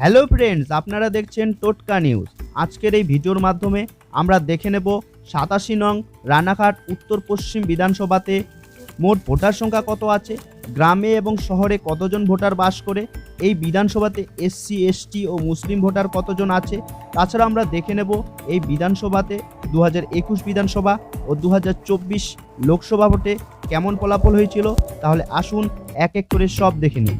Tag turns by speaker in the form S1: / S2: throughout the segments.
S1: Hello friends, আপনারা দেখছেন টোটকা নিউজ। আজকের এই ভিডিওর মাধ্যমে আমরা দেখে নেব সাতাশি নং রানাঘাট উত্তর পশ্চিম বিধানসভাতে মোট ভোটার সংখ্যা কত আছে, গ্রামে এবং শহরে কতজন ভোটার বাস করে, এই বিধানসভাতে এসসি, এসটি ও মুসলিম ভোটার কতজন আছে, তাছাড়া আমরা দেখে নেব এই বিধানসভাতে দু একুশ বিধানসভা ও দু হাজার চব্বিশ লোকসভা ভোটে কেমন ফলাফল হয়েছিল, তাহলে আসুন এক এক করে সব দেখে নিই।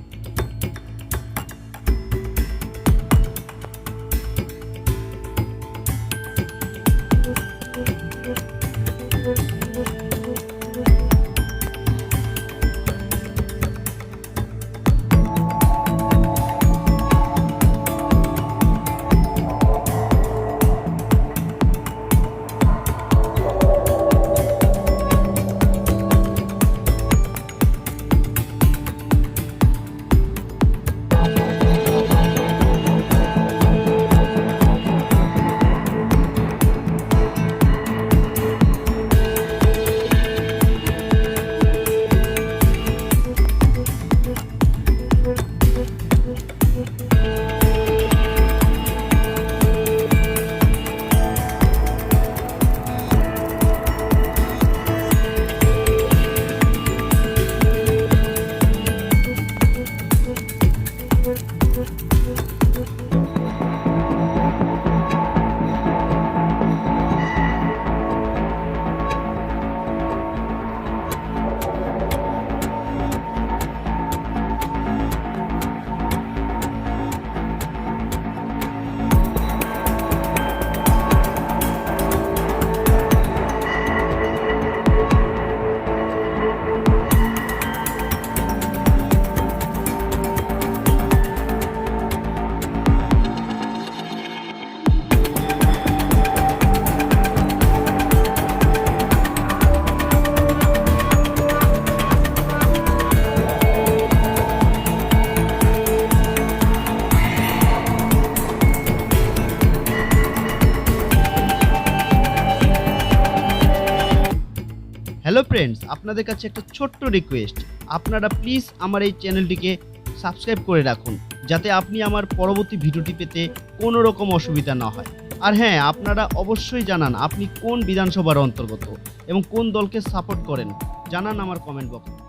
S1: হ্যালো ফ্রেন্ডস আপনাদের কাছে একটা ছোট্ট রিকোয়েস্ট আপনারা প্লিজ আমার এই চ্যানেলটিকে সাবস্ক্রাইব করে রাখুন, যাতে আপনি আমার পরবর্তী ভিডিওটি পেতে কোনো রকম অসুবিধা না হয়। আর হ্যাঁ আপনারা অবশ্যই জানান আপনি কোন বিধানসভার অন্তর্গত এবং কোন দলকে সাপোর্ট করেন। জানান আমার কমেন্ট বক্সে